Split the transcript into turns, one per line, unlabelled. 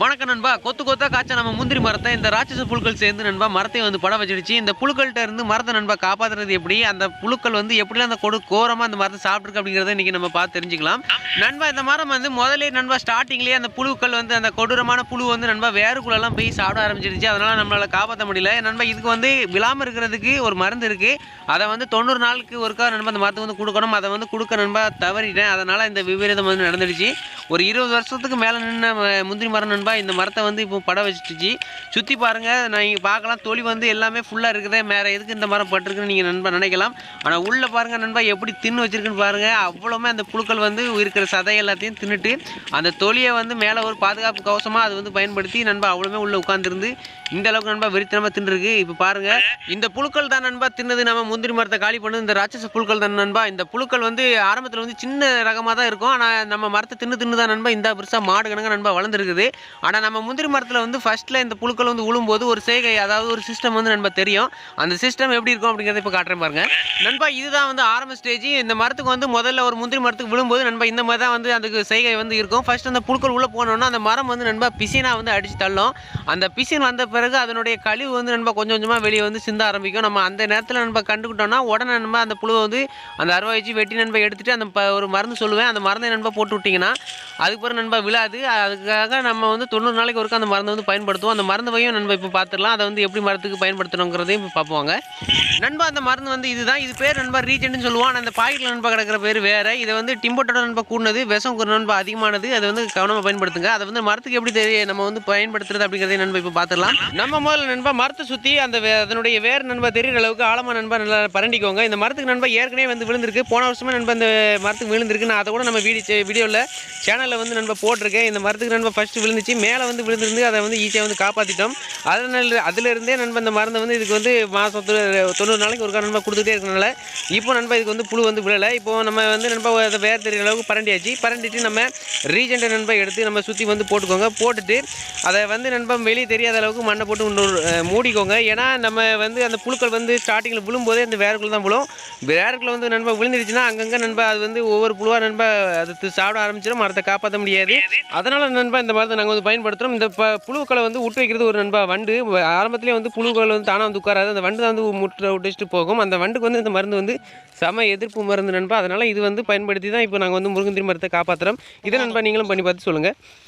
வணக்கம் நண்பா. கொத்து கொத்தா காய்ச்ச நம்ம முந்திரி மரத்தை இந்த ராட்சச புழுக்கள் சேர்ந்து நண்பா மரத்தை வந்து படம் வச்சிடுச்சு. இந்த புழுக்கள்கிட்ட இருந்து மரத்தை நண்பா காப்பாத்துறது எப்படி? அந்த புழுக்கள் வந்து எப்படிலாம் அந்த கொடு கோரமாக அந்த மரத்தை சாப்பிட்ருக்கு அப்படிங்கிறத இன்றைக்கி நம்ம பார்த்து தெரிஞ்சுக்கலாம். நண்பா இந்த மரம் வந்து முதலே நண்பா ஸ்டார்டிங்லேயே அந்த புழுக்கள் வந்து அந்த கொடூரமான புழு வந்து நண்பா வேறுக்குள்ளெல்லாம் போய் சாப்பிட ஆரம்பிச்சிருச்சு அதனால் நம்மளால் காப்பாற்ற முடியல. நண்பா இதுக்கு வந்து விழாமல் இருக்கிறதுக்கு ஒரு மருந்து இருக்குது அதை வந்து தொண்ணூறு நாளுக்கு ஒருக்கா நண்பா அந்த மரத்துக்கு வந்து கொடுக்கணும். அதை வந்து கொடுக்க நண்பா தவறிட்டேன். அதனால் இந்த விபரீதம் வந்து நடந்துடுச்சு. ஒரு இருபது வருஷத்துக்கு மேலே நின்ன ம- முந்திரி மரம் நண்பா இந்த மரத்தை வந்து இப்போ படம் வச்சுட்டுச்சு. சுற்றி பாருங்கள் நான் இங்கே பார்க்கலாம். தொழில் வந்து எல்லாமே ஃபுல்லாக இருக்குது. வேறு எதுக்கு இந்த மரம் பட்டிருக்குன்னு நீங்கள் நண்பா நினைக்கலாம். ஆனால் உள்ளே பாருங்கள் நண்பா எப்படி தின்னு வச்சிருக்குன்னு பாருங்கள் அவ்வளோமே அந்த புழுக்கள் வந்து இருக்கிற சதை எல்லாத்தையும் தின்னுட்டு அந்த தொழியை வந்து மேலே ஒரு பாதுகாப்பு கவசமாக அது வந்து பயன்படுத்தி நண்பா அவ்வளோமே உள்ளே உட்காந்துருந்து இந்த அளவுக்கு நண்பா வெறித்தனமாக தின்னுருக்கு. இப்போ பாருங்கள் இந்த புழுக்கள் தான் நண்பா தின்னது. நம்ம முந்திரி மரத்தை காலி பண்ணது. இந்த ராட்சச புழுக்கள் தான் நண்பா. இந்த புழுக்கள் வந்து ஆரம்பத்தில் வந்து சின்ன ரகமாக தான் இருக்கும். ஆனால் நம்ம மரத்தை தின்னு தின்னு தான் நண்பா இந்த பெருசாக மாடு கணங்க நண்பா வளர்ந்துருக்குது. ஆனால் நம்ம முந்திரி மரத்தில் வந்து ஃபர்ஸ்ட்டில் இந்த புழுக்கள் வந்து உழும்போது ஒரு சேகை அதாவது ஒரு சிஸ்டம் வந்து நண்பா தெரியும். அந்த சிஸ்டம் எப்படி இருக்கும் அப்படிங்கிறத இப்போ காட்டுறேன் பாருங்க. நண்பா இதுதான் வந்து ஆரம்ப ஸ்டேஜ் இந்த மரத்துக்கு வந்து முதல்ல ஒரு முந்திரி மரத்துக்கு விழும்போது நண்பா இந்த மாதிரி தான் வந்து அதுக்கு செய்கை வந்து இருக்கும். ஃபர்ஸ்ட் அந்த புழுக்கள் உள்ளே போனோன்னா அந்த மரம் வந்து நண்பா பிசினாக வந்து அடிச்சு தள்ளும். அந்த பிசின் வந்த பிறகு அதனுடைய கழிவு வந்து நண்பா கொஞ்சம் கொஞ்சமாக வெளியே வந்து சிந்த ஆரம்பிக்கும். நம்ம அந்த நேரத்தில் நண்பா கண்டுக்கிட்டோம்னா உடனே நண்பா அந்த புழுவை வந்து அந்த அருவா வச்சு வெட்டி நண்பா எடுத்துகிட்டு அந்த ப- ஒரு மருந்து சொல்லுவேன். அந்த மருந்தை நண்பா போட்டு விட்டிங்கன்னா அதுக்கப்புறம் நண்பா விழாது. அதுக்காக நம்ம வந்து தொண்ணூறு நாளைக்கு ஒருக்கா அந்த மருந்தை வந்து பயன்படுத்துவோம். அந்த மருந்து வையும் நண்பா இப்போ பார்த்துடலாம் அதை வந்து எப்படி மரத்துக்கு பயன்படுத்தணுங்கிறதையும் இப்போ பார்ப்போங்க நண்பா அந்த மருந்து வந்து இதுதான். இது பேர் நண்பா ரீஜென்ட்னு சொல்லுவோம். ஆனால் அந்த பாக்கெட்டில் நண்பா கிடக்கிற பேர் வேறு. இதை வந்து டிம்போட்டோட நண்பா கூடினது விஷம் கூட நண்பா அதிகமானது. அதை வந்து கவனமாக பயன்படுத்துங்க. அதை வந்து மரத்துக்கு எப்படி தெரிய நம்ம வந்து பயன்படுத்துறது அப்படிங்கிறதையும் நண்பா இப்போ பார்த்துடலாம் நம்ம முதல்ல நண்பா மரத்தை சுற்றி அந்த அதனுடைய வேறு நண்பா தெரிகிற அளவுக்கு ஆழமாக நண்பா நல்லா பரண்டிக்கோங்க. இந்த மரத்துக்கு நண்பா ஏற்கனவே வந்து விழுந்திருக்கு. போன வருஷமே நண்பா இந்த மரத்துக்கு விழுந்திருக்கு. நான் அதை கூட நம்ம வீடியோ வீடியோவில் சேனல் சேனலில் வந்து நண்பா போட்டிருக்கேன். இந்த மரத்துக்கு நண்பா ஃபஸ்ட்டு விழுந்துச்சு. மேலே வந்து விழுந்துருந்து அதை வந்து ஈஸியாக வந்து காப்பாற்றிட்டோம் அதனால அதிலிருந்தே நண்ப இந்த மருந்தை வந்து இதுக்கு வந்து மாதம் தொண்ணூறு நாளைக்கு ஒருக்கா நண்பா கொடுத்துட்டே இருக்கனால இப்போ நண்பா இதுக்கு வந்து புழு வந்து விழலை. இப்போ நம்ம வந்து நண்பா அதை வேறு தெரியுற அளவுக்கு பரண்டியாச்சு. பரண்டிட்டு நம்ம ரீஜெண்டை நண்பா எடுத்து நம்ம சுற்றி வந்து போட்டுக்கோங்க. போட்டுட்டு அதை வந்து நண்பா வெளியே தெரியாத அளவுக்கு மண்ணை போட்டு இன்னொரு மூடிக்கோங்க. ஏன்னா நம்ம வந்து அந்த புழுக்கள் வந்து ஸ்டார்டிங்கில் விழும்போதே அந்த வேறுக்குள்ளே தான் விழும். வேறுக்குள்ளே வந்து நண்பா விழுந்துருச்சுன்னா அங்கங்கே நண்பா அது வந்து ஒவ்வொரு புழுவாக நண்பா அது சாப்பிட ஆரம்பிச்சிடும் மரத்தை காப்பாற்ற முடியாது. அதனால் நண்பா இந்த மரத்தை நாங்கள் வந்து பயன்படுத்துகிறோம் இந்த ப புழுக்களை வந்து விட்டு வைக்கிறது ஒரு நண்பா வண்டு. ஆரம்பத்திலே வந்து புழுக்கள் வந்து தானாக வந்து உட்காராது. அந்த வண்டு தான் வந்து முட்டை விட்டுட்டு போகும். அந்த வண்டுக்கு வந்து இந்த மருந்து வந்து சம எதிர்ப்பு மருந்து நண்பா. அதனால் இது வந்து பயன்படுத்தி தான் இப்போ நாங்கள் வந்து முருங்கந்திரி மரத்தை காப்பாற்றுறோம் இதை நண்பா நீங்களும் பண்ணி பார்த்து சொல்லுங்கள்